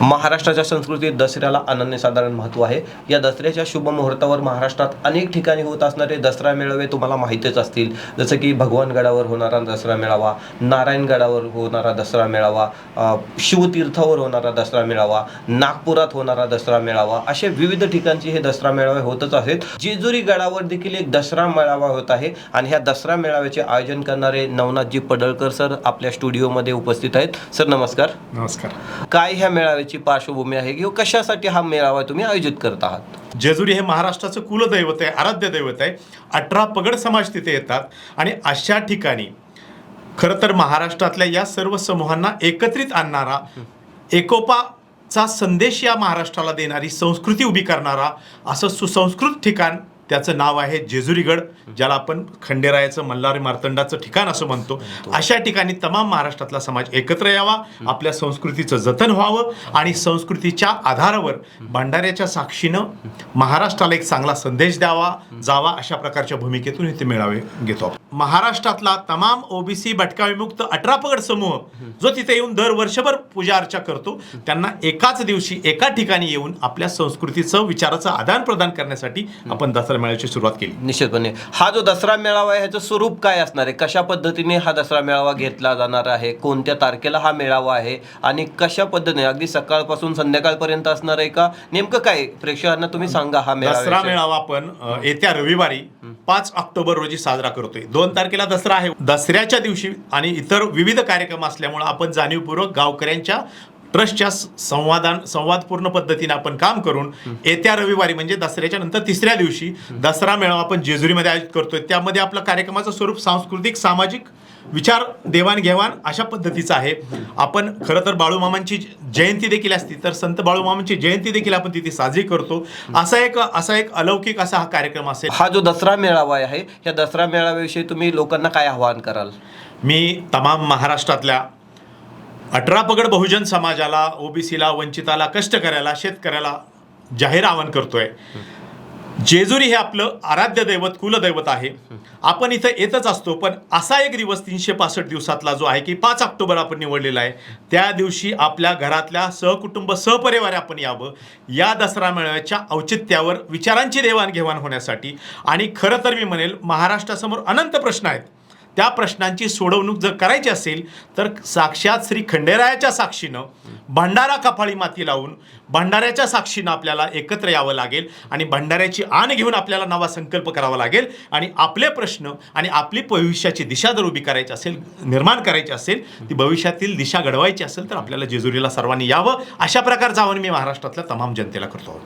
महाराष्ट्राच्या संस्कृतीत दसऱ्याला अनन्यसाधारण महत्त्व आहे. या दसऱ्याच्या शुभ मुहूर्तावर महाराष्ट्रात अनेक ठिकाणी होत असणारे दसरा मेळावे तुम्हाला माहितीच असतील. जसं की भगवानगडावर होणारा दसरा मेळावा नारायणगडावर होणारा दसरा मेळावा शिवतीर्थावर होणारा दसरा मेळावा नागपुरात होणारा दसरा मेळावा असे विविध ठिकाणचे हे दसरा मेळावे होतच आहेत. जेजुरी गडावर देखील एक दसरा मेळावा होत आहे आणि ह्या दसरा मेळाव्याचे आयोजन करणारे नवनाथजी पडळकर सर आपल्या स्टुडिओमध्ये उपस्थित आहेत. सर नमस्कार. नमस्कार. काय ह्या मेळाव्याची पार्श्वभूमी आहे. किंवा कशासाठी हा मेळावा तुम्ही आयोजित करत आहात? जेजुरी हे महाराष्ट्राचं कुलदैवत आहे आराध्य दैवत आहे. अठरा पगड समाज तिथे येतात. आणि अशा ठिकाणी खरं तर महाराष्ट्रातल्या या सर्व समूहांना एकत्रित आणणारा एकोपाचा संदेश या महाराष्ट्राला देणारी संस्कृती उभी करणारा असं सुसंस्कृत ठिकाण त्याचं नाव आहे जेजुरीगड ज्याला आपण खंडेरायाचं मल्हारी मार्तंडाचं ठिकाण असं म्हणतो अशा ठिकाणी तमाम महाराष्ट्रातला समाज एकत्र यावा आपल्या संस्कृतीचं जतन व्हावं आणि संस्कृतीच्या आधारावर भंडाऱ्याच्या साक्षीनं महाराष्ट्राला एक चांगला संदेश द्यावा जावा अशा प्रकारच्या भूमिकेतून इथे मेळावे घेतो आपण. महाराष्ट्रातला तमाम ओबीसी भटका विमुक्त अठरा पगड समूह जो तिथे येऊन दर वर्षभर पूजा अर्चा करतो त्यांना एकाच दिवशी एका ठिकाणी येऊन आपल्या संस्कृतीचं विचाराचं आदान प्रदान करण्यासाठी आपण दसरा मेळाव्याची सुरुवात केली. निश्चितपणे. हा जो दसरा मेळावा आहे ह्याचं स्वरूप काय असणार आहे? कशा पद्धतीने हा दसरा मेळावा घेतला जाणार आहे? कोणत्या तारखेला हा मेळावा आहे? आणि कशा पद्धतीने? अगदी सकाळपासून संध्याकाळपर्यंत असणार आहे का? नेमकं काय? प्रेक्षकांना तुम्ही सांगा हा दसरा मेळावा मेळावा आपण येत्या रविवारी पाच ऑक्टोबर रोजी साजरा करतोय. दोन तारखेला दसरा आहे. दसऱ्याच्या दिवशी आणि इतर विविध कार्यक्रम असल्यामुळे आपण जाणीवपूर्वक गावकऱ्यांच्या ट्रस्टच्या संवादान संवादपूर्ण पद्धतीने आपण काम करून येत्या रविवारी म्हणजे दसऱ्याच्या नंतर तिसऱ्या दिवशी दसरा मेळावा आपण जेजुरीमध्ये आयोजित करतोय. त्यामध्ये आपलं कार्यक्रमाचं स्वरूप सांस्कृतिक सामाजिक विचार देवाणघेवाण अशा पद्धतीचं आहे. आपण खरं तर बाळूमामांची जयंती देखील असती तर संत बाळूमामांची जयंती देखील आपण तिथे साजरी करतो. असा एक असा एक अलौकिक असा हा कार्यक्रम असेल. हा जो दसरा मेळावा आहे या दसरा मेळाव्याविषयी तुम्ही लोकांना काय आवाहन कराल? मी तमाम महाराष्ट्रातल्या अठरा पगड बहुजन समाजाला ओबीसीला वंचिताला कष्टकऱ्याला शेतकऱ्याला जाहीर आवाहन करतोय. जेजुरी हे आपलं आराध्य दैवत कुलदैवत आहे. आपण इथं येतच असतो पण असा एक दिवस तीनशे पासष्ट दिवसातला जो आहे की पाच ऑक्टोबर आपण निवडलेला आहे. त्या दिवशी आपल्या घरातल्या सहकुटुंब सहपरिवार आपण यावं. या दसरा मेळाव्याच्या औचित्यावर विचारांची देवाणघेवाण होण्यासाठी. आणि खरं तर मी म्हणेल महाराष्ट्रासमोर अनंत प्रश्न आहेत. त्या प्रश्नांची सोडवणूक जर करायची असेल तर साक्षात श्री खंडेरायाच्या साक्षीनं भंडारा कपाळी माती लावून भंडाऱ्याच्या साक्षीनं आपल्याला एकत्र यावं लागेल आणि भंडाऱ्याची आण घेऊन आपल्याला नवा संकल्प करावा लागेल आणि आपले प्रश्न आणि आपली भविष्याची दिशा जर उभी करायची असेल निर्माण करायची असेल ती भविष्यातील दिशा घडवायची असेल तर आपल्याला जेजुरीला सर्वांनी यावं. अशा प्रकारचं आव्हान मी महाराष्ट्रातल्या तमाम जनतेला करतो.